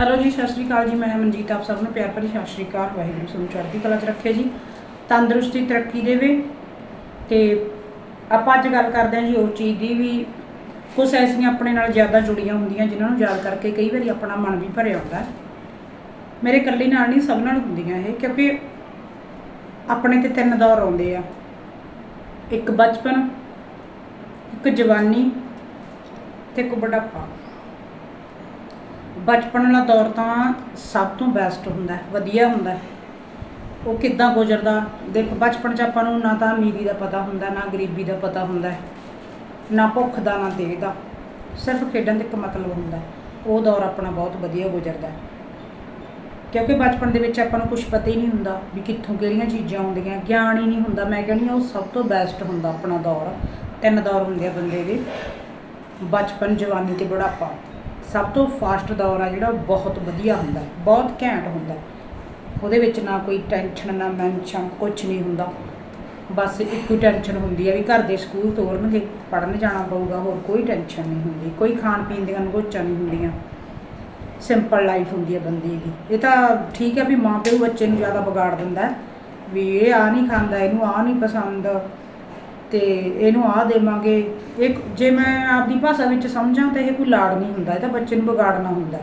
Hello ਜੀ, ਸਤਿ ਸ਼੍ਰੀ ਅਕਾਲ ਜੀ। ਮੈਂ ਮਨਜੀਤ, ਆਪ ਸਭ ਨੂੰ ਪਿਆਰ ਭਰੀ ਸਤਿ ਸ਼੍ਰੀ ਅਕਾਲ। ਵਾਹਿਗੁਰੂ ਸਾਨੂੰ ਚੜ੍ਹਦੀ ਕਲਾ 'ਚ ਰੱਖੇ ਜੀ। ਤੰਦਰੁਸਤੀ ਤਰੱਕੀ ਦੇਵੇ ਤੇ ਆਪਾਂ ਅੱਜ ਗੱਲ ਕਰਦੇ ਹਾਂ ਜੀ ਉਹ ਚੀਜ਼ ਦੀ ਵੀ ਕੁਝ ਐਸੀਆਂ ਆਪਣੇ ਨਾਲ ਜ਼ਿਆਦਾ ਜੁੜੀਆਂ ਹੁੰਦੀਆਂ ਜਿਨ੍ਹਾਂ ਨੂੰ ਯਾਦ ਕਰਕੇ ਕਈ ਵਾਰੀ ਆਪਣਾ ਮਨ ਵੀ ਭਰਿਆ ਹੁੰਦਾ ਮੇਰੇ ਇਕੱਲੀ ਨਾਲ ਨਹੀਂ, ਸਭ ਨਾਲ ਹੁੰਦੀਆਂ ਇਹ, ਕਿਉਂਕਿ ਆਪਣੇ ਤੇ ਤਿੰਨ ਦੌਰ ਆਉਂਦੇ ਆ। ਇੱਕ ਬਚਪਨ, ਇੱਕ ਜਵਾਨੀ ਤੇ ਇੱਕ ਬੁਢਾਪਾ। ਬਚਪਨ ਵਾਲਾ ਦੌਰ ਤਾਂ ਸਭ ਤੋਂ ਬੈਸਟ ਹੁੰਦਾ ਵਧੀਆ ਹੁੰਦਾ ਉਹ ਕਿੱਦਾਂ ਗੁਜ਼ਰਦਾ, ਦੇਖ ਬਚਪਨ 'ਚ ਆਪਾਂ ਨੂੰ ਨਾ ਤਾਂ ਅਮੀਰੀ ਦਾ ਪਤਾ ਹੁੰਦਾ, ਨਾ ਗਰੀਬੀ ਦਾ ਪਤਾ ਹੁੰਦਾ ਨਾ ਭੁੱਖ ਦਾ, ਨਾ ਦੇਹ ਦਾ, ਸਿਰਫ ਖੇਡਣ ਦੇ ਇੱਕ ਮਤਲਬ ਹੁੰਦਾ ਉਹ ਦੌਰ ਆਪਣਾ ਬਹੁਤ ਵਧੀਆ ਗੁਜ਼ਰਦਾ ਕਿਉਂਕਿ ਬਚਪਨ ਦੇ ਵਿੱਚ ਆਪਾਂ ਨੂੰ ਕੁਝ ਪਤਾ ਹੀ ਨਹੀਂ ਹੁੰਦਾ ਵੀ ਕਿੱਥੋਂ ਕਿਹੜੀਆਂ ਚੀਜ਼ਾਂ ਆਉਂਦੀਆਂ, ਗਿਆਨ ਹੀ ਨਹੀਂ ਹੁੰਦਾ। ਮੈਂ ਕਹਿੰਦੀ ਹਾਂ, ਉਹ ਸਭ ਤੋਂ ਬੈਸਟ ਹੁੰਦਾ ਆਪਣਾ ਦੌਰ। ਤਿੰਨ ਦੌਰ ਹੁੰਦੇ ਆ ਬੰਦੇ ਦੇ। ਬਚਪਨ, ਜਵਾਨੀ ਤੇ ਬੁਢਾਪਾ। ਸਭ ਤੋਂ ਫਾਸਟ ਦੌਰ ਆ ਜਿਹੜਾ ਬਹੁਤ ਵਧੀਆ ਹੁੰਦਾ, ਬਹੁਤ ਘੈਂਟ ਹੁੰਦਾ। ਉਹਦੇ ਵਿੱਚ ਨਾ ਕੋਈ ਟੈਨਸ਼ਨ ਨਾ ਮੈਂਸ਼ਨ ਕੁਝ ਨਹੀਂ ਹੁੰਦਾ। ਬਸ ਇੱਕੋ ਟੈਨਸ਼ਨ ਹੁੰਦੀ ਹੈ ਵੀ ਘਰ ਦੇ ਸਕੂਲ ਤੋਰਨਗੇ ਪੜ੍ਹਨ ਜਾਣਾ ਪਊਗਾ, ਹੋਰ ਕੋਈ ਟੈਨਸ਼ਨ ਨਹੀਂ ਹੁੰਦੀ। ਕੋਈ ਖਾਣ ਪੀਣ ਦੀਆਂ ਨਗੋਚਾਂ ਨਹੀਂ ਹੁੰਦੀਆਂ। ਸਿੰਪਲ ਲਾਈਫ ਹੁੰਦੀ ਹੈ ਬੰਦੇ ਦੀ। ਇਹ ਤਾਂ ਠੀਕ ਹੈ ਵੀ ਮਾਂ ਪਿਓ ਬੱਚੇ ਨੂੰ ਜ਼ਿਆਦਾ ਵਿਗਾੜ ਦਿੰਦਾ। ਵੀ ਇਹ ਆ ਨਹੀਂ ਖਾਂਦਾ, ਇਹਨੂੰ ਆ ਨਹੀਂ ਪਸੰਦ। ਤੇ ਇਹਨੂੰ ਆਹ ਦੇਵਾਂਗੇ। ਇਹ ਜੇ ਮੈਂ ਆਪਦੀ ਭਾਸ਼ਾ ਵਿੱਚ ਸਮਝਾਂ ਤਾਂ ਇਹ ਕੋਈ ਲਾੜ ਨਹੀਂ ਹੁੰਦਾ, ਇਹ ਤਾਂ ਬੱਚੇ ਨੂੰ ਵਿਗਾੜਨਾ ਹੁੰਦਾ।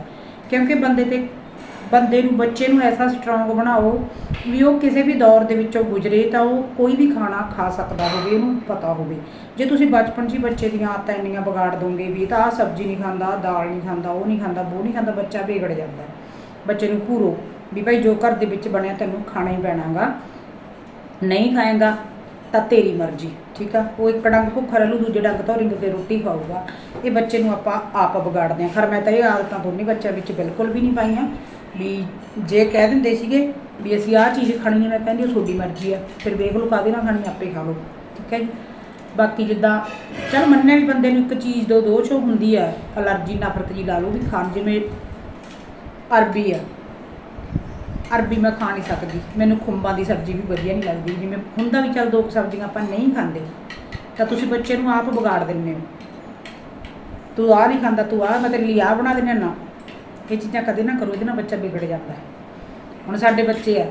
ਕਿਉਂਕਿ ਬੰਦੇ ਤੇ, ਬੰਦੇ ਨੂੰ, ਬੱਚੇ ਨੂੰ ਐਸਾ ਸਟਰੋਂਗ ਬਣਾਓ ਵੀ ਉਹ ਕਿਸੇ ਵੀ ਦੌਰ ਦੇ ਵਿੱਚੋਂ ਗੁਜ਼ਰੇ ਤਾਂ ਉਹ ਕੋਈ ਵੀ ਖਾਣਾ ਖਾ ਸਕਦਾ ਹੋਵੇ ਉਹਨੂੰ ਪਤਾ ਹੋਵੇ। ਜੇ ਤੁਸੀਂ ਬਚਪਨ 'ਚ ਹੀ ਬੱਚੇ ਦੀਆਂ ਆਦਤਾਂ ਇੰਨੀਆਂ ਵਿਗਾੜ ਦੋਗੇ ਵੀ ਤਾਂ ਆਹ ਸਬਜ਼ੀ ਨਹੀਂ ਖਾਂਦਾ ਦਾਲ ਨਹੀਂ ਖਾਂਦਾ, ਉਹ ਨਹੀਂ ਖਾਂਦਾ, ਉਹ ਨਹੀਂ ਖਾਂਦਾ, ਬੱਚਾ ਵਿਗੜ ਜਾਂਦਾ। ਬੱਚੇ ਨੂੰ ਘੂਰੋ ਵੀ ਭਾਈ ਜੋ ਘਰ ਦੇ ਵਿੱਚ ਬਣਿਆ ਤੈਨੂੰ ਖਾਣਾ ਹੀ ਪੈਣਾਗਾ। ਨਹੀਂ ਖਾਏਗਾ ਤਾਂ ਤੇਰੀ ਮਰਜ਼ੀ, ਠੀਕ ਆ? ਉਹ ਇੱਕ ਡੰਗ ਭੁੱਖਾ ਰਹਿ ਦੂਜੇ ਡੰਗ ਤੋਂ ਰਿੰਗ ਕੇ ਰੋਟੀ ਖਾਊਗਾ। ਇਹ ਬੱਚੇ ਨੂੰ ਆਪਾਂ ਆਪ ਵਿਗਾੜਦੇ ਹਾਂ। ਖਰ ਮੈਂ ਤਾਂ ਇਹ ਆਦਤਾਂ ਦੋਨੇ ਬੱਚਿਆਂ ਵਿੱਚ ਬਿਲਕੁਲ ਵੀ ਨਹੀਂ ਪਾਈਆਂ ਵੀ ਜੇ ਕਹਿ ਦਿੰਦੇ ਸੀਗੇ ਵੀ ਅਸੀਂ ਆਹ ਚੀਜ਼ ਖਾਣੀ ਹੈ, ਮੈਂ ਕਹਿੰਦੀ ਉਹ ਤੁਹਾਡੀ ਮਰਜ਼ੀ ਆ। ਫਿਰ ਵੇਖ ਲਓ ਕਾਹਦੇ ਨਾਲ ਖਾਣੀ ਆਪੇ ਖਾ ਲਓ, ਠੀਕ ਹੈ ਜੀ? ਬਾਕੀ ਜਿੱਦਾਂ, ਚਲ ਮੰਨਿਆ ਵੀ ਬੰਦੇ ਨੂੰ ਇੱਕ ਚੀਜ਼ ਦੋ ਦੋ ਚੋਂ ਹੁੰਦੀ ਆ, ਅਲਰਜੀ, ਨਫ਼ਰਤ ਜੀ ਲਾ ਲਓ ਵੀ ਖਾਣ, ਜਿਵੇਂ ਅਰਬੀ ਆ। ਅਰਬੀ ਮੈਂ ਖਾ ਨਹੀਂ ਸਕਦੀ। ਮੈਨੂੰ ਖੁੰਬਾਂ ਦੀ ਸਬਜ਼ੀ ਵੀ ਵਧੀਆ ਨਹੀਂ ਲੱਗਦੀ। ਜਿਵੇਂ ਹੁੰਦਾ ਵੀ ਚੱਲ ਦੋ ਕੁ ਸਬਜ਼ੀਆਂ ਆਪਾਂ ਨਹੀਂ ਖਾਂਦੇ, ਤਾਂ ਤੁਸੀਂ ਬੱਚੇ ਨੂੰ ਆਪ ਵਿਗਾੜ ਦਿੰਦੇ ਹੋ। ਤੂੰ ਆ ਨਹੀਂ ਖਾਂਦਾ, ਤੂੰ ਆ ਮੈਂ ਤੇਰੇ ਲਈ ਆ ਬਣਾ ਦਿੰਦਾ ਨਾ, ਇਹ ਚੀਜ਼ਾਂ ਕਦੇ ਨਾ ਕਰੋ, ਇਹਦੇ ਨਾਲ ਬੱਚਾ ਵਿਗੜ ਜਾਂਦਾ ਹੈ। ਹੁਣ ਸਾਡੇ ਬੱਚੇ ਆ,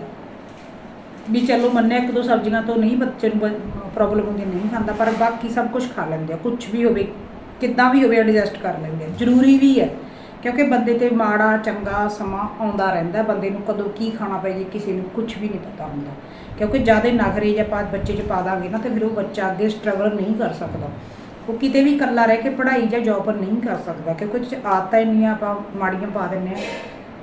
ਵੀ ਚਲੋ ਮੰਨਿਆ ਇੱਕ ਦੋ ਸਬਜ਼ੀਆਂ ਤੋਂ ਨਹੀਂ ਬੱਚੇ ਨੂੰ ਪ੍ਰੋਬਲਮ ਹੁੰਦੀ, ਨਹੀਂ ਖਾਂਦਾ, ਪਰ ਬਾਕੀ ਸਭ ਕੁਝ ਖਾ ਲੈਂਦੇ ਆ। ਕੁਝ ਵੀ ਹੋਵੇ, ਕਿੱਦਾਂ ਵੀ ਹੋਵੇ ਐਡਜਸਟ ਕਰ ਲੈਂਦੇ ਆ। ਜ਼ਰੂਰੀ ਵੀ ਹੈ। ਕਿਉਂਕਿ ਬੰਦੇ ਤੇ ਮਾੜਾ, ਚੰਗਾ ਸਮਾਂ ਆਉਂਦਾ ਰਹਿੰਦਾ, ਬੰਦੇ ਨੂੰ ਕਦੋਂ ਕੀ ਖਾਣਾ ਪੈ ਜੇ, ਕਿਸੇ ਨੂੰ ਕੁਝ ਵੀ ਨਹੀਂ ਪਤਾ ਹੁੰਦਾ। ਕਿਉਂਕਿ ਜ਼ਿਆਦਾ ਨਖਰੇ ਜਾਂ ਪਾ ਬੱਚੇ 'ਚ ਪਾ ਦਾਂਗੇ ਨਾ, ਤੇ ਫਿਰ ਉਹ ਬੱਚਾ ਅੱਗੇ ਸਟਰਗਲ ਨਹੀਂ ਕਰ ਸਕਦਾ। ਉਹ ਕਿਤੇ ਵੀ ਇਕੱਲਾ ਰਹਿ ਕੇ ਪੜ੍ਹਾਈ ਜਾਂ ਜੌਬ ਨਹੀਂ ਕਰ ਸਕਦਾ, ਕਿਉਂਕਿ ਉਹ ਆਦਤਾਂ ਇੰਨੀਆਂ ਆਪਾਂ ਮਾੜੀਆਂ ਪਾ ਦਿੰਨੇ ਆ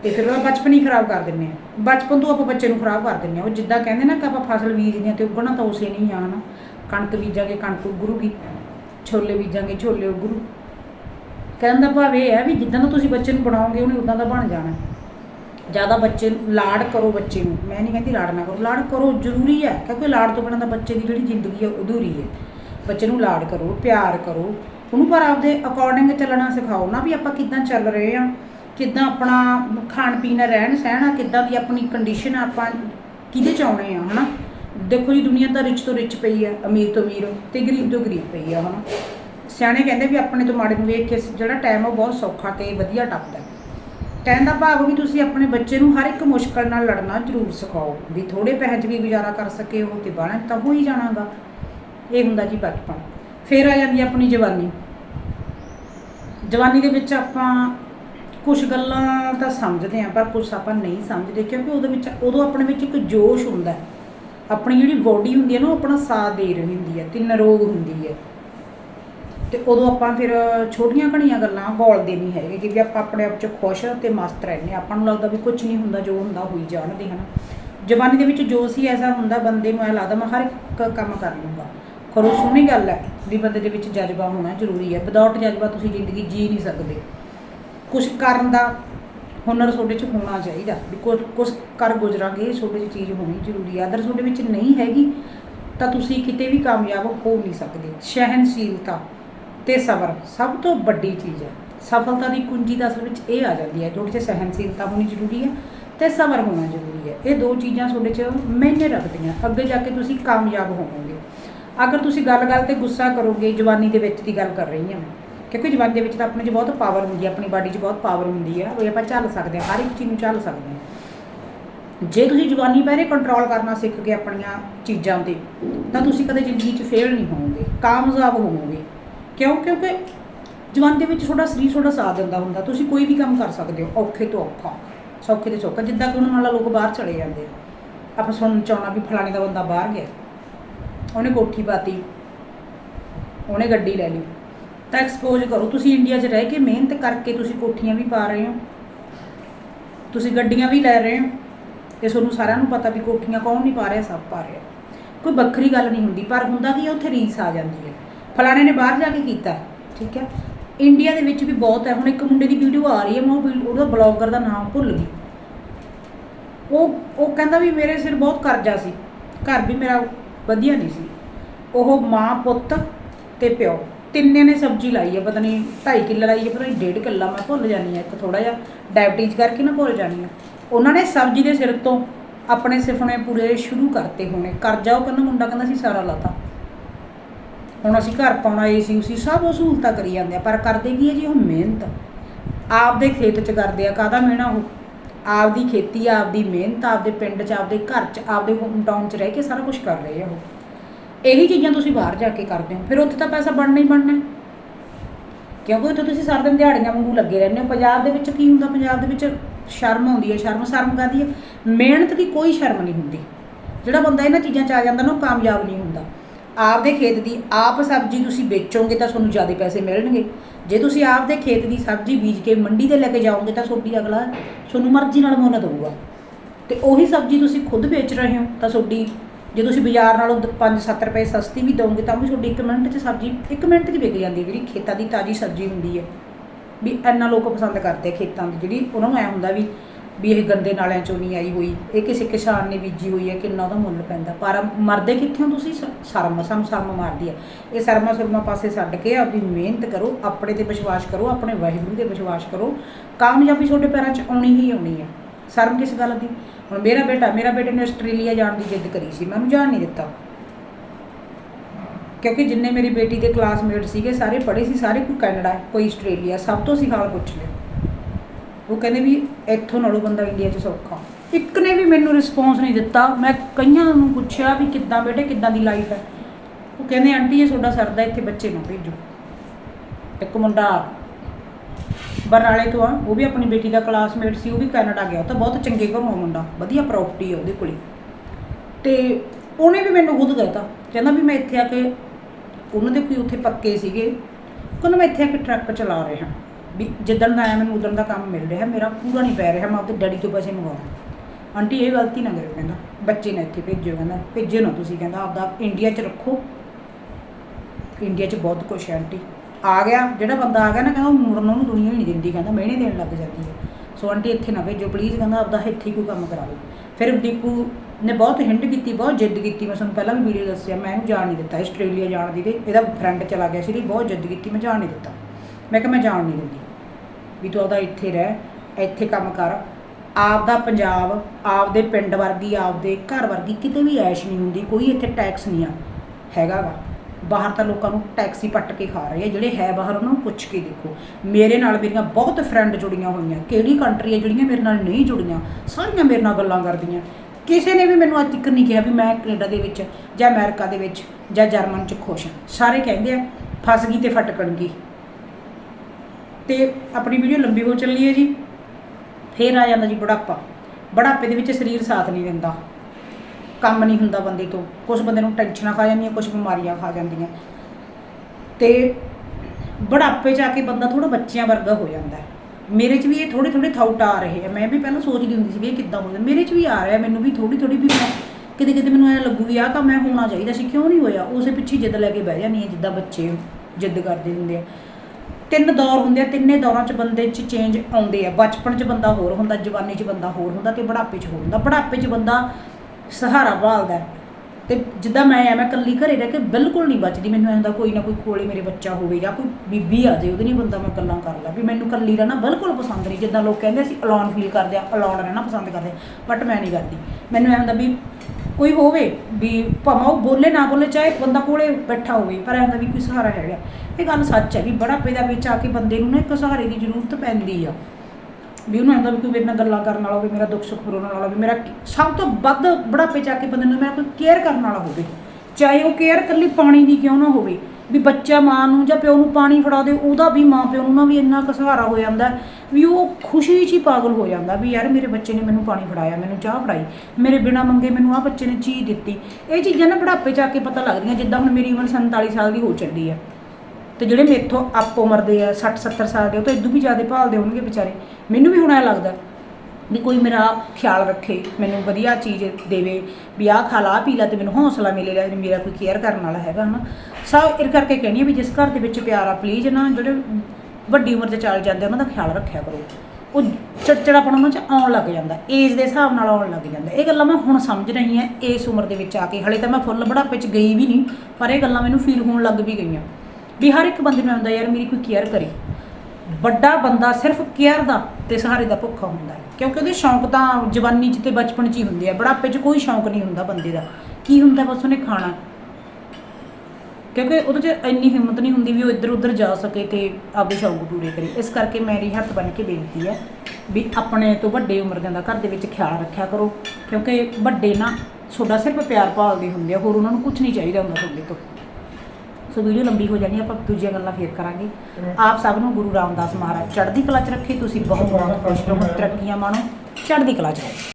ਤੇ ਫਿਰ ਉਹ ਬਚਪਨ ਹੀ ਖਰਾਬ ਕਰ ਦਿੰਨੇ ਆ ਬਚਪਨ ਤੋਂ ਆਪਾਂ ਬੱਚੇ ਨੂੰ ਖਰਾਬ ਕਰ ਦਿੰਨੇ ਆ ਉਹ ਜਿੱਦਾਂ ਕਹਿੰਦੇ ਨਾ ਕਿ ਆਪਾਂ ਫਸਲ ਬੀਜਦੇ ਆ ਤੇ ਉੱਗਣਾ ਤਾਂ ਉਸੇ ਨਹੀਂ ਆਣਾ ਕਣਕ ਬੀਜਾਂਗੇ, ਕਣਕ ਉੱਗਰੂਗੀ, ਛੋਲੇ ਬੀਜਾਂਗੇ, ਛੋਲੇ ਉੱਗਰੂ। ਕਹਿਣ ਦਾ ਭਾਵ ਇਹ ਹੈ ਵੀ ਜਿੱਦਾਂ ਦਾ ਤੁਸੀਂ ਬੱਚੇ ਨੂੰ ਬਣਾਓਗੇ ਉਹਨੇ ਉਦਾਂ ਦਾ ਬਣ ਜਾਣਾ। ਜ਼ਿਆਦਾ ਬੱਚੇ ਨੂੰ ਲਾਡ ਕਰੋ ਬੱਚੇ ਨੂੰ। ਮੈਂ ਨਹੀਂ ਕਹਿੰਦੀ ਲਾੜ ਨਾ ਕਰੋ, ਲਾਡ ਕਰੋ ਜ਼ਰੂਰੀ ਹੈ, ਕਿਉਂਕਿ ਲਾਡ ਤੋਂ ਬਿਨਾਂ ਤਾਂ ਬੱਚੇ ਦੀ ਜਿਹੜੀ ਜ਼ਿੰਦਗੀ ਹੈ, ਉਹ ਅਧੂਰੀ ਹੈ। ਬੱਚੇ ਨੂੰ ਲਾਡ ਕਰੋ, ਪਿਆਰ ਕਰੋ। ਉਹਨੂੰ ਪਰ ਆਪਦੇ ਅਕੋਰਡਿੰਗ ਚੱਲਣਾ ਸਿਖਾਓ ਨਾ ਵੀ ਆਪਾਂ ਕਿੱਦਾਂ ਚੱਲ ਰਹੇ ਆ ਕਿੱਦਾਂ ਆਪਣਾ ਖਾਣ ਪੀਣ, ਰਹਿਣ ਸਹਿਣਾ ਕਿੱਦਾਂ ਦੀ ਆਪਣੀ ਕੰਡੀਸ਼ਨ ਆਪਾਂ ਕਿਹਦੇ ਚ ਆਉਣੇ ਆ, ਹਨਾ? ਦੇਖੋ ਜੀ, ਦੁਨੀਆ ਤਾਂ ਰਿਚ ਤੋਂ ਰਿਚ ਪਈ ਆ, ਅਮੀਰ ਤੋਂ ਅਮੀਰ, ਤੇ ਗਰੀਬ ਤੋਂ ਗਰੀਬ ਪਈ ਆ, ਹਨਾ? ਸਿਆਣੇ ਕਹਿੰਦੇ ਵੀ ਆਪਣੇ ਤੋਂ ਮਾੜੇ ਨੂੰ ਵੇਖ ਕੇ ਜਿਹੜਾ ਟਾਈਮ ਉਹ ਬਹੁਤ ਸੌਖਾ ਤੇ ਵਧੀਆ ਟੱਪਦਾ। ਹੈ। ਕਹਿਣ ਦਾ ਭਾਵ ਵੀ ਤੁਸੀਂ ਆਪਣੇ ਬੱਚੇ ਨੂੰ ਹਰ ਇੱਕ ਮੁਸ਼ਕਲ ਨਾਲ ਲੜਨਾ ਜ਼ਰੂਰ ਸਿਖਾਓ, ਵੀ ਥੋੜੇ ਪੈਸੇ 'ਚ ਵੀ ਗੁਜ਼ਾਰਾ ਕਰ ਸਕੇ ਉਹ ਤੇ ਬਾਹਰ ਤਾਂ ਹੋ ਹੀ ਜਾਣਾਗਾ। ਇਹ ਹੁੰਦਾ ਜੀ ਬਚਪਨ। ਫਿਰ ਆ ਜਾਂਦੀ ਆਪਣੀ ਜਵਾਨੀ। ਜਵਾਨੀ ਦੇ ਵਿੱਚ ਆਪਾਂ ਕੁਝ ਗੱਲਾਂ ਤਾਂ ਸਮਝਦੇ ਹਾਂ, ਪਰ ਕੁਝ ਆਪਾਂ ਨਹੀਂ ਸਮਝਦੇ, ਕਿਉਂਕਿ ਉਹਦੇ ਵਿੱਚ ਉਦੋਂ ਆਪਣੇ ਵਿੱਚ ਇੱਕ ਜੋਸ਼ ਹੁੰਦਾ। ਆਪਣੀ ਜਿਹੜੀ ਬੋਡੀ ਹੁੰਦੀ ਹੈ ਨਾ, ਉਹ ਆਪਣਾ ਸਾਥ ਦੇ ਰਹੀ ਹੁੰਦੀ ਹੈ ਤੇ ਨਰੋਗ ਹੁੰਦੀ ਹੈ ਤੇ ਉਦੋਂ ਆਪਾਂ ਫਿਰ ਛੋਟੀਆਂ ਘਣੀਆਂ ਗੱਲਾਂ ਗੋਲਦੇ ਨਹੀਂ ਹੈਗੇ ਕਿ ਵੀ ਆਪਾਂ ਆਪਣੇ ਆਪ 'ਚ ਖੁਸ਼ ਤੇ ਮਸਤ ਰਹਿੰਦੇ ਹਾਂ। ਆਪਾਂ ਨੂੰ ਲੱਗਦਾ ਵੀ ਕੁਝ ਨਹੀਂ ਹੁੰਦਾ, ਜੋ ਹੁੰਦਾ ਹੋਈ ਜਾਣਦੇ ਹਨ। ਜਵਾਨੀ ਦੇ ਵਿੱਚ ਜੋਸ਼ ਹੀ ਐਸਾ ਹੁੰਦਾ, ਬੰਦੇ ਨੂੰ ਐ ਲੱਗਦਾ ਮੈਂ ਹਰ ਇੱਕ ਕੰਮ ਕਰ ਲੂੰਗਾ। ਕਰੋ ਸੋਹਣੀ ਗੱਲ ਹੈ ਵੀ ਬੰਦੇ ਦੇ ਵਿੱਚ ਜਜ਼ਬਾ ਹੋਣਾ ਜ਼ਰੂਰੀ ਹੈ। ਵਿਦਆਊਟ ਜਜ਼ਬਾ ਤੁਸੀਂ ਜ਼ਿੰਦਗੀ ਜੀ ਨਹੀਂ ਸਕਦੇ। ਕੁਝ ਕਰਨ ਦਾ ਹੁਨਰ ਤੁਹਾਡੇ 'ਚ ਹੋਣਾ ਚਾਹੀਦਾ। ਵੀ ਕੁਝ ਕੁਝ ਕਰ ਗੁਜ਼ਰਾਂਗੇ, ਤੁਹਾਡੇ 'ਚ ਚੀਜ਼ ਹੋਣੀ ਜ਼ਰੂਰੀ ਹੈ। ਅਦਰ ਤੁਹਾਡੇ ਵਿੱਚ ਨਹੀਂ ਹੈਗੀ, ਤਾਂ ਤੁਸੀਂ ਕਿਤੇ ਵੀ ਕਾਮਯਾਬ ਹੋ ਨਹੀਂ ਸਕਦੇ। ਸਹਿਨਸ਼ੀਲਤਾ ਤੇ ਸਬਰ ਸਭ ਤੋਂ ਵੱਡੀ ਚੀਜ਼ ਹੈ। ਸਫਲਤਾ ਦੀ ਕੁੰਜੀ ਤਾਂ ਅਸਲ ਵਿੱਚ ਇਹ ਆ ਜਾਂਦੀ ਹੈ, ਜੋ ਕਿ ਸਹਿਨਸ਼ੀਲਤਾ ਹੋਣੀ ਜ਼ਰੂਰੀ ਹੈ ਤੇ ਸਬਰ ਹੋਣਾ ਜ਼ਰੂਰੀ ਹੈ। ਇਹ ਦੋ ਚੀਜ਼ਾਂ ਤੁਹਾਡੇ 'ਚ ਮਾਇਨੇ ਰੱਖਦੀਆਂ, ਅੱਗੇ ਜਾ ਕੇ ਤੁਸੀਂ ਕਾਮਯਾਬ ਹੋਵੋਗੇ। ਅਗਰ ਤੁਸੀਂ ਗੱਲ-ਗੱਲ ਤੇ ਗੁੱਸਾ ਕਰੋਗੇ, ਜਵਾਨੀ ਦੇ ਵਿੱਚ ਦੀ ਗੱਲ ਕਰ ਰਹੀ ਹਾਂ ਮੈਂ, ਕਿਉਂਕਿ ਜਵਾਨੀ ਦੇ ਵਿੱਚ ਤਾਂ ਆਪਣੇ 'ਚ ਬਹੁਤ ਪਾਵਰ ਹੁੰਦੀ ਹੈ, ਆਪਣੀ ਬਾਡੀ 'ਚ ਬਹੁਤ ਪਾਵਰ ਹੁੰਦੀ ਹੈ। ਉਹ ਆਪਾਂ ਝੱਲ ਸਕਦੇ ਹਾਂ, ਹਰ ਇੱਕ ਚੀਜ਼ ਨੂੰ ਝੱਲ ਸਕਦੇ ਹਾਂ। ਜੇ ਤੁਸੀਂ ਜਵਾਨੀ ਪਹਿਰੇ ਕੰਟਰੋਲ ਕਰਨਾ ਸਿੱਖ ਗਏ ਆਪਣੀਆਂ ਚੀਜ਼ਾਂ ਤੇ, ਤਾਂ ਤੁਸੀਂ ਕਦੇ ਜ਼ਿੰਦਗੀ 'ਚ ਫੇਲ ਨਹੀਂ ਹੋਵੋਗੇ, ਕਾਮਯਾਬ ਹੋਵੋਗੇ। ਕਿਉਂ? ਕਿਉਂਕਿ ਜਵਾਨੀ ਦੇ ਵਿੱਚ ਤੁਹਾਡਾ ਸਰੀਰ ਤੁਹਾਡਾ ਸਾਥ ਦਿੰਦਾ ਹੁੰਦਾ। ਤੁਸੀਂ ਕੋਈ ਵੀ ਕੰਮ ਕਰ ਸਕਦੇ ਹੋ, ਔਖੇ ਤੋਂ ਔਖਾ, ਸੌਖੇ ਤੋਂ ਸੌਖਾ। ਜਿੱਦਾਂ ਕਿ ਹੁਣ ਮੰਨ ਲੋਕ ਬਾਹਰ ਚਲੇ ਜਾਂਦੇ ਆ। ਆਪਾਂ ਸੁਣਨ ਚ ਆਉਣਾ ਵੀ ਫਲਾਣੇ ਦਾ ਬੰਦਾ ਬਾਹਰ ਗਿਆ। ਉਹਨੇ ਕੋਠੀ ਪਾਤੀ, ਉਹਨੇ ਗੱਡੀ ਲੈ ਲਈ। ਤਾਂ ਐਕਸਪੋਜ਼ ਕਰੋ, ਤੁਸੀਂ ਇੰਡੀਆ 'ਚ ਰਹਿ ਕੇ ਮਿਹਨਤ ਕਰਕੇ ਤੁਸੀਂ ਕੋਠੀਆਂ ਵੀ ਪਾ ਰਹੇ ਹੋ। ਤੁਸੀਂ ਗੱਡੀਆਂ ਵੀ ਲੈ ਰਹੇ ਹੋ। ਤੇ ਤੁਹਾਨੂੰ ਸਾਰਿਆਂ ਨੂੰ ਪਤਾ ਵੀ ਕੋਠੀਆਂ ਕੌਣ ਨਹੀਂ ਪਾ ਰਿਹਾ, ਸਭ ਪਾ ਰਿਹਾ। ਕੋਈ ਵੱਖਰੀ ਗੱਲ ਨਹੀਂ ਹੁੰਦੀ, ਪਰ ਹੁੰਦਾ ਕੀ ਹੈ ਉੱਥੇ ਰੀਸ ਆ ਜਾਂਦੀ ਹੈ। ਫਲਾਣੇ ਨੇ ਬਾਹਰ ਜਾ ਕੇ ਕੀਤਾ, ਠੀਕ ਹੈ। ਇੰਡੀਆ ਦੇ ਵਿੱਚ ਵੀ ਬਹੁਤ ਹੈ, ਹੁਣ ਇੱਕ ਮੁੰਡੇ ਦੀ ਵੀਡੀਓ ਆ ਰਹੀ ਹੈ, ਮੈਂ ਉਹ ਵੀ- ਉਹਦਾ ਬਲੌਗਰ ਦਾ ਨਾਮ ਭੁੱਲ ਗਈ। ਉਹ ਉਹ ਕਹਿੰਦਾ ਵੀ ਮੇਰੇ ਸਿਰ ਬਹੁਤ ਕਰਜ਼ਾ ਸੀ, ਘਰ ਵੀ ਮੇਰਾ ਵਧੀਆ ਨਹੀਂ ਸੀ। ਉਹ ਮਾਂ, ਪੁੱਤ ਤੇ ਪਿਓ, ਤਿੰਨੇ ਨੇ ਸਬਜ਼ੀ ਲਾਈ ਹੈ, ਪਤਾ ਨਹੀਂ 2.5 ਕਿੱਲਾ ਲਾਈ ਹੈ, ਪਤਾ ਨਹੀਂ 1.5 ਕਿੱਲਾ, ਮੈਂ ਭੁੱਲ ਜਾਨੀ ਆ ਇੱਕ ਥੋੜਾ ਜਿਹਾ ਡਾਇਬਟੀਜ਼ ਕਰਕੇ ਨਾ ਭੁੱਲ ਜਾਨੀ ਆ ਉਹਨਾਂ ਨੇ ਸਬਜ਼ੀ ਦੇ ਸਿਰ ਤੋਂ ਆਪਣੇ ਸਿਫਣੇ ਪੂਰੇ ਸ਼ੁਰੂ ਕਰਤੇ ਹੋਣੇ, ਕਰਜ਼ਾ ਉਹ ਕਹਿੰਦਾ, ਮੁੰਡਾ ਕਹਿੰਦਾ ਸੀ ਸਾਰਾ ਲਾਤਾ। ਹੁਣ ਅਸੀਂ ਘਰ ਪਾਉਣਾ ਏਸੀ ਉਸੀ ਸਭ ਉਹ ਸਹੂਲਤਾਂ ਕਰੀ ਜਾਂਦੇ ਆ, ਪਰ ਕਰਦੇ ਕੀ ਹੈ ਜੀ ਉਹ ਮਿਹਨਤ। ਆਪਦੇ ਖੇਤ 'ਚ ਕਰਦੇ ਆ, ਕਾਹਦਾ ਮਿਹਣਾ ਉਹ? ਆਪਦੀ ਖੇਤੀ, ਆਪਦੀ ਮਿਹਨਤ, ਆਪਦੇ ਪਿੰਡ 'ਚ, ਆਪਦੇ ਘਰ 'ਚ, ਆਪਦੇ ਹੋਮ ਟਾਊਨ 'ਚ ਰਹਿ ਕੇ ਸਾਰਾ ਕੁਝ ਕਰ ਰਹੇ ਆ ਉਹ। ਇਹੀ ਚੀਜ਼ਾਂ ਤੁਸੀਂ ਬਾਹਰ ਜਾ ਕੇ ਕਰਦੇ ਹੋ, ਫਿਰ ਉੱਥੇ ਤਾਂ ਪੈਸਾ ਬਣਨਾ ਹੀ ਬਣਨਾ ਕਿਉਂਕਿ ਉੱਥੇ ਤੁਸੀਂ ਸਾਰਾ ਦਿਨ ਦਿਹਾੜੀਆਂ ਵਾਂਗੂ ਲੱਗੇ ਰਹਿੰਦੇ ਹੋ, ਪੰਜਾਬ ਦੇ ਵਿੱਚ ਕੀ ਹੁੰਦਾ, ਪੰਜਾਬ ਦੇ ਵਿੱਚ ਸ਼ਰਮ ਆਉਂਦੀ ਹੈ, ਸ਼ਰਮ ਸ਼ਰਮ ਕਰਦੀ ਹੈ। ਮਿਹਨਤ ਦੀ ਕੋਈ ਸ਼ਰਮ ਨਹੀਂ ਹੁੰਦੀ। ਜਿਹੜਾ ਬੰਦਾ ਇਹਨਾਂ ਚੀਜ਼ਾਂ 'ਚ ਆ ਜਾਂਦਾ ਨਾ, ਉਹ ਕਾਮਯਾਬ ਨਹੀਂ ਹੁੰਦਾ। ਆਪਦੇ ਖੇਤ ਦੀ ਆਪ ਸਬਜ਼ੀ ਤੁਸੀਂ ਵੇਚੋਗੇ ਤਾਂ ਤੁਹਾਨੂੰ ਜ਼ਿਆਦਾ ਪੈਸੇ ਮਿਲਣਗੇ। ਜੇ ਤੁਸੀਂ ਆਪਦੇ ਖੇਤ ਦੀ ਸਬਜ਼ੀ ਬੀਜ ਕੇ ਮੰਡੀ ਤੇ ਲੈ ਕੇ ਜਾਓਗੇ ਤਾਂ ਤੁਹਾਡੀ ਅਗਲਾ ਤੁਹਾਨੂੰ ਮਰਜ਼ੀ ਨਾਲ ਮੁੱਲ ਦਊਗਾ। ਤੇ ਉਹੀ ਸਬਜ਼ੀ ਤੁਸੀਂ ਖੁਦ ਵੇਚ ਰਹੇ ਹੋ ਤਾਂ ਤੁਹਾਡੀ ਜੇ ਤੁਸੀਂ ਬਾਜ਼ਾਰ ਨਾਲੋਂ 5-7 ਰੁਪਏ ਸਸਤੀ ਵੀ ਦੋਗੇ ਤਾਂ ਵੀ ਤੁਹਾਡੀ 1 ਮਿੰਟ 'ਚ ਸਬਜ਼ੀ 1 ਮਿੰਟ 'ਚ ਵਿਕ ਜਾਂਦੀ ਹੈ ਜਿਹੜੀ ਖੇਤਾਂ ਦੀ ਤਾਜ਼ੀ ਸਬਜ਼ੀ ਹੁੰਦੀ ਹੈ। ਵੀ ਇੰਨਾ ਲੋਕ ਪਸੰਦ ਕਰਦੇ ਖੇਤਾਂ ਦੀ ਜਿਹੜੀ, ਉਹਨਾਂ ਨੂੰ ਐ ਹੁੰਦਾ ਵੀ ਵੀ ਇਹ ਗੰਦੇ ਨਾਲਿਆਂ ਚੋਂ ਨਹੀਂ ਆਈ ਹੋਈ, ਇਹ ਕਿਸੇ ਕਿਸਾਨ ਨੇ ਬੀਜੀ ਹੋਈ ਹੈ, ਕਿੰਨਾ ਉਹਦਾ ਮੁੱਲ ਪੈਂਦਾ। ਪਰ ਮਰਦੇ ਕਿੱਥੇ ਹੋ ਤੁਸੀਂ? ਸ- ਸ਼ਰਮ ਸਾਨੂੰ ਸ਼ਰਮ ਮਾਰਦੀ ਹੈ। ਇਹ ਸ਼ਰਮਾ ਸੁਰਮਾ ਪਾਸੇ ਛੱਡ ਕੇ ਆਪਣੀ ਮਿਹਨਤ ਕਰੋ, ਆਪਣੇ ਤੇ ਵਿਸ਼ਵਾਸ ਕਰੋ, ਆਪਣੇ ਵਾਹਿਗੁਰੂ ਤੇ ਵਿਸ਼ਵਾਸ ਕਰੋ। ਕਾਮਯਾਬੀ ਤੁਹਾਡੇ ਪੈਰਾਂ 'ਚ ਆਉਣੀ ਹੀ ਆਉਣੀ ਹੈ। ਸ਼ਰਮ ਕਿਸ ਗੱਲ ਦੀ? ਹੁਣ ਮੇਰਾ ਬੇਟਾ, ਮੇਰਾ ਬੇਟੇ ਨੇ ਆਸਟ੍ਰੇਲੀਆ ਜਾਣ ਦੀ ਜਿੱਦ ਕਰੀ ਸੀ, ਮੈਂ ਉਹਨੂੰ ਜਾਣ ਨਹੀਂ ਦਿੱਤਾ। ਕਿਉਂਕਿ ਜਿੰਨੇ ਮੇਰੀ ਬੇਟੀ ਦੇ ਕਲਾਸਮੇਟ ਸੀਗੇ, ਸਾਰੇ ਪੜ੍ਹੇ ਸੀ, ਸਾਰੇ ਕੋਈ ਕੈਨੇਡਾ, ਕੋਈ ਆਸਟ੍ਰੇਲੀਆ, ਸਭ ਤੋਂ ਅਸੀਂ ਹਾਲ ਪੁੱਛ ਲਿਆ। ਉਹ ਕਹਿੰਦੇ ਵੀ ਇੱਥੋਂ ਨਾਲੋਂ ਬੰਦਾ ਇੰਡੀਆ 'ਚ ਸੌਖਾ। ਇੱਕ ਨੇ ਵੀ ਮੈਨੂੰ ਰਿਸਪੌਂਸ ਨਹੀਂ ਦਿੱਤਾ। ਮੈਂ ਕਈਆਂ ਨੂੰ ਪੁੱਛਿਆ ਵੀ ਕਿੱਦਾਂ ਬੇਟੇ, ਕਿੱਦਾਂ ਦੀ ਲਾਈਫ ਹੈ? ਉਹ ਕਹਿੰਦੇ, ਆਂਟੀ, ਇਹ ਤੁਹਾਡਾ ਸਰਦਾ ਇੱਥੇ ਬੱਚੇ ਨੂੰ ਭੇਜੋ। ਇੱਕ ਮੁੰਡਾ ਬਰਨਾਲੇ ਤੋਂ ਆ, ਉਹ ਵੀ ਆਪਣੀ ਬੇਟੀ ਦਾ ਕਲਾਸਮੇਟ ਸੀ, ਉਹ ਵੀ ਕੈਨੇਡਾ ਗਿਆ। ਉਹ ਤਾਂ ਬਹੁਤ ਚੰਗੇ ਘਰੋਂ ਆ ਮੁੰਡਾ। ਵਧੀਆ ਪ੍ਰਾਪਰਟੀ ਆ ਉਹਦੇ ਕੋਲੇ। ਤੇ ਉਹਨੇ ਵੀ ਮੈਨੂੰ ਖੁਦ ਕਹਿਤਾ। ਕਹਿੰਦਾ ਵੀ ਮੈਂ ਇੱਥੇ ਆ ਕੇ ਉਹਨਾਂ ਦੇ ਕੋਈ ਉੱਥੇ ਪੱਕੇ ਸੀਗੇ। ਕਹਿੰਦਾ ਮੈਂ ਇੱਥੇ ਆ ਕੇ ਟਰੱਕ ਚਲਾ ਰਿਹਾ। ਵੀ ਜਿੱਦਣ ਦਾ ਆਇਆ ਮੈਨੂੰ ਉਦੋਂ ਦਾ ਕੰਮ ਮਿਲ ਰਿਹਾ, ਮੇਰਾ ਪੂਰਾ ਨਹੀਂ ਪੈ ਰਿਹਾ, ਮੈਂ ਆਪਦੇ ਡੈਡੀ ਤੋਂ ਪੈਸੇ ਮੰਗਵਾਉਣਾ ਆਂਟੀ, ਇਹ ਗਲਤੀ ਨਾ ਕਰਿਓ ਕਹਿੰਦਾ, ਬੱਚੇ ਨੇ ਇੱਥੇ ਭੇਜਿਓ ਕਹਿੰਦਾ ਭੇਜਿਓ ਨਾ ਤੁਸੀਂ ਕਹਿੰਦਾ, ਆਪਦਾ ਇੰਡੀਆ 'ਚ ਰੱਖੋ। ਇੰਡੀਆ 'ਚ ਬਹੁਤ ਕੁਛ ਹੈ ਆਂਟੀ। ਆ ਗਿਆ, ਜਿਹੜਾ ਬੰਦਾ ਆ ਗਿਆ ਨਾ ਕਹਿੰਦਾ, ਉਹ ਮੁੜਨ ਨੂੰ ਦੁਨੀਆ ਹੀ ਨਹੀਂ ਦਿੰਦੀ, ਕਹਿੰਦਾ ਮਿਹਣੇ ਦੇਣ ਲੱਗ ਜਾਂਦੀ ਹੈ। ਸੋ ਆਂਟੀ, ਇੱਥੇ ਨਾ ਭੇਜੋ ਪਲੀਜ਼ ਕਹਿੰਦਾ, ਆਪਦਾ ਇੱਥੇ ਹੀ ਕੋਈ ਕੰਮ ਕਰਾ ਲਓ ਫਿਰ ਦੀਪੂ ਨੇ ਬਹੁਤ ਹਿੰਟ ਕੀਤੀ, ਬਹੁਤ ਜਿੱਦ ਕੀਤੀ, ਮੈਂ ਤੁਹਾਨੂੰ ਪਹਿਲਾਂ ਵੀ ਵੀਡੀਓ ਦੱਸਿਆ, ਮੈਂ ਇਹਨੂੰ ਜਾਣ ਨਹੀਂ ਦਿੱਤਾ, ਆਸਟ੍ਰੇਲੀਆ ਜਾਣ ਦੀ ਤੇ ਇਹਦਾ ਫਰੈਂਡ ਚਲਾ ਗਿਆ ਸੀ ਬਹੁਤ ਜਿੱਦ ਕੀਤੀ, ਮੈਂ ਜਾਣ ਨਹੀਂ ਦਿੱਤਾ। ਮੈਂ ਕਿਹਾ, ਮੈਂ ਜਾਣ ਨਹੀਂ ਦਿੰਦੀ। ਵੀ ਤੂੰ ਆਪਦਾ ਇੱਥੇ ਰਹਿ, ਇੱਥੇ ਕੰਮ ਕਰ। ਆਪਦਾ ਪੰਜਾਬ, ਆਪਦੇ ਪਿੰਡ ਵਰਗੀ, ਆਪਦੇ ਘਰ ਵਰਗੀ ਕਿਤੇ ਵੀ ਐਸ਼ ਨਹੀਂ ਹੁੰਦੀ, ਕੋਈ ਇੱਥੇ ਟੈਕਸ ਨਹੀਂ ਆ ਹੈਗਾਗਾ ਬਾਹਰ ਤਾਂ ਲੋਕਾਂ ਨੂੰ ਟੈਕਸੀ ਪੱਟ ਕੇ ਖਾ ਰਹੇ ਆ, ਜਿਹੜੇ ਹੈ ਬਾਹਰ ਉਹਨਾਂ ਨੂੰ ਪੁੱਛ ਕੇ ਦੇਖੋ। ਮੇਰੇ ਨਾਲ ਮੇਰੀਆਂ ਬਹੁਤ ਫਰੈਂਡ ਜੁੜੀਆਂ ਹੋਈਆਂ, ਕਿਹੜੀ ਕੰਟਰੀ ਹੈ ਜਿਹੜੀਆਂ ਮੇਰੇ ਨਾਲ ਨਹੀਂ ਜੁੜੀਆਂ, ਸਾਰੀਆਂ ਮੇਰੇ ਨਾਲ ਗੱਲਾਂ ਕਰਦੀਆਂ। ਕਿਸੇ ਨੇ ਵੀ ਮੈਨੂੰ ਅੱਜ ਤੱਕ ਨਹੀਂ ਕਿਹਾ ਵੀ ਮੈਂ ਕੈਨੇਡਾ ਦੇ ਵਿੱਚ ਜਾਂ ਅਮਰੀਕਾ ਦੇ ਵਿੱਚ ਜਾਂ ਜਰਮਨ 'ਚ ਖੁਸ਼ ਹਾਂ ਸਾਰੇ ਕਹਿੰਦੇ ਆ, ਫਸ ਗਈ ਤੇ ਫਟਕਣਗੀ ਤੇ ਆਪਣੀ ਵੀਡੀਓ ਲੰਬੀ ਹੋ ਚੱਲੀ ਹੈ ਜੀ। ਫੇਰ ਆ ਜਾਂਦਾ ਜੀ ਬੁਢਾਪਾ। ਬੁਢਾਪੇ ਦੇ ਵਿੱਚ ਸਰੀਰ ਸਾਥ ਨਹੀਂ ਦਿੰਦਾ। ਕੰਮ ਨਹੀਂ ਹੁੰਦਾ ਬੰਦੇ ਤੋਂ। ਕੁਝ ਬੰਦੇ ਨੂੰ ਟੈਨਸ਼ਨਾਂ ਖਾ ਜਾਂਦੀਆਂ ਕੁਝ ਬਿਮਾਰੀਆਂ ਖਾ ਜਾਂਦੀਆਂ। ਤੇ ਬੁਢਾਪੇ 'ਚ ਆ ਕੇ ਬੰਦਾ ਥੋੜਾ ਬੱਚਿਆਂ ਵਰਗਾ ਹੋ ਜਾਂਦਾ ਹੈ। ਮੇਰੇ 'ਚ ਵੀ ਇਹ ਥੋੜੇ ਥੋੜੇ ਥਾਊਟ ਆ ਰਹੇ ਆ ਮੈਂ ਵੀ ਪਹਿਲਾਂ ਸੋਚਦੀ ਹੁੰਦੀ ਸੀ ਵੀ ਇਹ ਕਿੱਦਾਂ ਹੋ ਜਾਂਦਾ ਮੇਰੇ 'ਚ ਵੀ ਆ ਰਿਹਾ, ਮੈਨੂੰ ਵੀ ਥੋੜੀ ਥੋੜੀ ਵੀ ਕਿਤੇ ਕਿਤੇ ਮੈਨੂੰ ਐ ਲੱਗੂ ਵੀ ਆਹ ਕੰਮ ਮੈਂ ਹੋਣਾ ਚਾਹੀਦਾ ਸੀ। ਕਿਉਂ ਨਹੀਂ ਹੋਇਆ? ਉਸੇ ਪਿੱਛੇ ਜਿੱਦ ਲੈ ਕੇ ਬਹਿ ਜਾਂਦੀ ਹੈ, ਜਿੱਦਾਂ ਬੱਚੇ ਜਿੱਦ ਕਰਦੇ ਹੁੰਦੇ ਆ। ਤਿੰਨ ਦੌਰ ਹੁੰਦੇ ਆ, ਤਿੰਨੇ ਦੌਰਾਂ 'ਚ ਬੰਦੇ 'ਚ ਚੇਂਜ ਆਉਂਦੇ ਆ। ਬਚਪਨ 'ਚ ਬੰਦਾ ਹੋਰ ਹੁੰਦਾ, ਜਵਾਨੀ 'ਚ ਬੰਦਾ ਹੋਰ ਹੁੰਦਾ ਤੇ ਬੁਢਾਪੇ 'ਚ ਹੋਰ ਹੁੰਦਾ। ਬੁਢਾਪੇ 'ਚ ਬੰਦਾ ਸਹਾਰਾ ਭਾਲਦਾ ਹੈ। ਤੇ ਜਿੱਦਾਂ ਮੈਂ ਆ ਮੈਂ ਇਕੱਲੀ ਘਰੇ ਰਹਿ ਕੇ ਬਿਲਕੁਲ ਨਹੀਂ ਬਚਦੀ, ਮੈਨੂੰ ਐਂ ਹੁੰਦਾ ਕੋਈ ਨਾ ਕੋਈ ਕੋਲੇ ਮੇਰੇ ਬੱਚਾ ਹੋਵੇ ਜਾਂ ਕੋਈ ਬੀਬੀ ਆ ਜਾਏ, ਉਹਦੇ ਨਹੀਂ ਬੰਦਾ ਮੈਂ ਗੱਲਾਂ ਕਰ ਲਾਂ। ਵੀ ਮੈਨੂੰ ਇਕੱਲੀ ਰਹਿਣਾ ਬਿਲਕੁਲ ਪਸੰਦ ਨਹੀਂ। ਜਿੱਦਾਂ ਲੋਕ ਕਹਿੰਦੇ ਸੀ ਅਲੋਨ ਫੀਲ ਕਰਦੇ ਆ ਅਲੋਨ ਰਹਿਣਾ ਪਸੰਦ ਕਰਦੇ ਬਟ ਮੈਂ ਨਹੀਂ ਕਰਦੀ। ਮੈਨੂੰ ਐਂ ਹੁੰਦਾ ਵੀ ਕੋਈ ਹੋਵੇ ਵੀ ਭਾਵੇਂ ਉਹ ਬੋਲੇ ਨਾ ਬੋਲੇ, ਚਾਹੇ ਬੰਦਾ ਕੋਲੇ ਬੈਠਾ ਹੋਵੇ, ਪਰ ਇਹਦਾ ਵੀ ਕੋਈ ਸਹਾਰਾ ਹੈਗਾ। ਇਹ ਗੱਲ ਸੱਚ ਹੈ ਵੀ ਬੜਾਪੇ ਦਾ ਵਿੱਚ ਆ ਕੇ ਬੰਦੇ ਨੂੰ ਨਾ ਇੱਕ ਸਹਾਰੇ ਦੀ ਜ਼ਰੂਰਤ ਪੈਂਦੀ ਆ। ਵੀ ਉਹਨੂੰ ਆਉਂਦਾ ਵੀ ਕੋਈ ਮੇਰੇ ਨਾਲ ਗੱਲਾਂ ਕਰਨ ਵਾਲਾ ਹੋਵੇ, ਮੇਰਾ ਦੁੱਖ ਸੁੱਖ ਫਰੋਲਣ ਵਾਲਾ ਹੋਵੇ, ਮੇਰਾ ਸਭ ਤੋਂ ਵੱਧ ਬੁਢਾਪੇ ਚ ਆ ਕੇ ਬੰਦੇ ਨੂੰ ਮੇਰਾ ਕੋਈ ਕੇਅਰ ਕਰਨ ਵਾਲਾ ਹੋਵੇ। ਚਾਹੇ ਉਹ ਕੇਅਰ ਇਕੱਲੀ ਪਾਣੀ ਦੀ ਕਿਉਂ ਨਾ ਹੋਵੇ, ਵੀ ਬੱਚਾ ਮਾਂ ਨੂੰ ਜਾਂ ਪਿਓ ਨੂੰ ਪਾਣੀ ਫੜਾ ਦੇ, ਉਹਦਾ ਵੀ ਮਾਂ ਪਿਓ ਨੂੰ ਨਾ ਵੀ ਇੰਨਾ ਕੁ ਸਹਾਰਾ ਹੋ ਜਾਂਦਾ, ਵੀ ਉਹ ਖੁਸ਼ੀ 'ਚ ਹੀ ਪਾਗਲ ਹੋ ਜਾਂਦਾ ਵੀ ਯਾਰ ਮੇਰੇ ਬੱਚੇ ਨੇ ਮੈਨੂੰ ਪਾਣੀ ਫੜਾਇਆ, ਮੈਨੂੰ ਚਾਹ ਫੜਾਈ, ਮੇਰੇ ਬਿਨਾ ਮੰਗੇ ਮੈਨੂੰ ਆ ਬੱਚੇ ਨੇ ਚੀਜ਼ ਦਿੱਤੀ। ਇਹ ਚੀਜ਼ਾਂ ਨਾ ਬੁਢਾਪੇ 'ਚ ਆ ਕੇ ਪਤਾ ਲੱਗਦੀਆਂ, ਜਿੱਦਾਂ ਹੁਣ ਮੇਰੀ ਉਮਰ 47 ਸਾਲ ਦੀ ਹੋ ਚੱਲੀ ਆ। ਤੇ ਜਿਹੜੇ ਮੇਥੋਂ ਆਪ ਉਮਰ ਦੇ ਆ 60 70 ਸਾਲ ਦੇ, ਉਹ ਤਾਂ ਇਦੋਂ ਵੀ ਜ਼ਿਆਦਾ ਭਾਲਦੇ ਹੋਣਗੇ ਵਿਚਾਰੇ। ਮੈਨੂੰ ਵੀ ਹੁਣ ਐ ਲੱਗਦਾ ਵੀ ਕੋਈ ਮੇਰਾ ਖਿਆਲ ਰੱਖੇ ਮੈਨੂੰ ਵਧੀਆ ਚੀਜ਼ ਦੇਵੇ ਵੀ ਆਹ ਖਾ ਲਾ ਆਹ ਪੀ ਲਾ ਤੇ ਮੈਨੂੰ ਹੌਸਲਾ ਮਿਲੇਗਾ ਵੀ ਮੇਰਾ ਕੋਈ ਕੇਅਰ ਕਰਨ ਵਾਲਾ ਹੈਗਾ ਹਨਾ। ਸਭ ਇਹ ਕਰਕੇ ਕਹਿੰਦੀ ਆ ਵੀ ਜਿਸ ਘਰ ਦੇ ਵਿੱਚ ਪਿਆਰ ਆ ਪਲੀਜ਼ ਨਾ ਜਿਹੜੇ ਵੱਡੀ ਉਮਰ ਦੇ ਚੱਲ ਜਾਂਦੇ ਆ, ਉਹਨਾਂ ਦਾ ਖਿਆਲ ਰੱਖਿਆ ਕਰੋ। ਉਹ ਚੜਚੜਾਪਣ ਉਹਨਾਂ 'ਚ ਆਉਣ ਲੱਗ ਜਾਂਦਾ ਏਜ ਦੇ ਹਿਸਾਬ ਨਾਲ ਆਉਣ ਲੱਗ ਜਾਂਦਾ। ਇਹ ਗੱਲਾਂ ਮੈਂ ਹੁਣ ਸਮਝ ਰਹੀ ਹਾਂ ਇਸ ਉਮਰ ਦੇ ਵਿੱਚ ਆ ਕੇ। ਹਲੇ ਤਾਂ ਮੈਂ ਫੁੱਲ ਬੁਢਾਪੇ 'ਚ ਗਈ ਵੀ ਨਹੀਂ ਪਰ ਇਹ ਗੱਲਾਂ ਮੈਨੂੰ ਫੀਲ ਹੋਣ ਲੱਗ ਵੀ ਗਈਆਂ। ਵੀ ਹਰ ਇੱਕ ਬੰਦੇ ਨੂੰ ਆਉਂਦਾ ਯਾਰ ਮੇਰੀ ਕੋਈ ਕੇਅਰ ਕਰੇ। ਵੱਡਾ ਬੰਦਾ ਸਿਰਫ ਕੇਅਰ ਦਾ ਤੇ ਸਹਾਰੇ ਦਾ ਭੁੱਖਾ ਹੁੰਦਾ ਹੈ। ਕਿਉਂਕਿ ਉਹਦੇ ਸ਼ੌਂਕ ਤਾਂ ਜਵਾਨੀ 'ਚ ਤੇ ਬਚਪਨ 'ਚ ਹੀ ਹੁੰਦੇ ਆ ਬੁਢਾਪੇ 'ਚ ਕੋਈ ਸ਼ੌਂਕ ਨਹੀਂ ਹੁੰਦਾ ਬੰਦੇ ਦਾ। ਕੀ ਹੁੰਦਾ ਬਸ ਉਹਨੇ ਖਾਣਾ। ਕਿਉਂਕਿ ਉਹਦੇ 'ਚ ਇੰਨੀ ਹਿੰਮਤ ਨਹੀਂ ਹੁੰਦੀ ਵੀ ਉਹ ਇੱਧਰ ਉੱਧਰ ਜਾ ਸਕੇ ਤੇ ਆਪਦੇ ਸ਼ੌਂਕ ਪੂਰੇ ਕਰੇ। ਇਸ ਕਰਕੇ ਮੇਰੀ ਹੱਥ ਬੰਨ ਕੇ ਬੇਨਤੀ ਹੈ ਵੀ ਆਪਣੇ ਤੋਂ ਵੱਡੇ ਉਮਰ ਦੇ ਦਾ ਘਰ ਦੇ ਵਿੱਚ ਖਿਆਲ ਰੱਖਿਆ ਕਰੋ। ਕਿਉਂਕਿ ਵੱਡੇ ਨਾ ਤੁਹਾਡਾ ਸਿਰਫ ਪਿਆਰ ਭਾਲਦੇ ਹੁੰਦੇ ਆ, ਹੋਰ ਉਹਨਾਂ ਨੂੰ ਕੁਝ ਨਹੀਂ ਚਾਹੀਦਾ ਹੁੰਦਾ ਤੁਹਾਡੇ ਤੋਂ। ਸੋ ਵੀਡੀਓ ਲੰਬੀ ਹੋ ਜਾਣੀ ਆ, ਆਪਾਂ ਦੂਜੀਆਂ ਗੱਲਾਂ ਫੇਰ ਕਰਾਂਗੇ। ਆਪ ਸਭ ਨੂੰ ਗੁਰੂ ਰਾਮਦਾਸ ਮਹਾਰਾਜ ਚੜ੍ਹਦੀ ਕਲਾ 'ਚ ਰੱਖੇ ਤੁਸੀਂ ਬਹੁਤ ਬਹੁਤ ਖੁਸ਼ ਰਹੋ ਤਰੱਕੀਆਂ ਮਾਣੋ ਚੜ੍ਹਦੀ ਕਲਾ 'ਚ ਰਹੋ।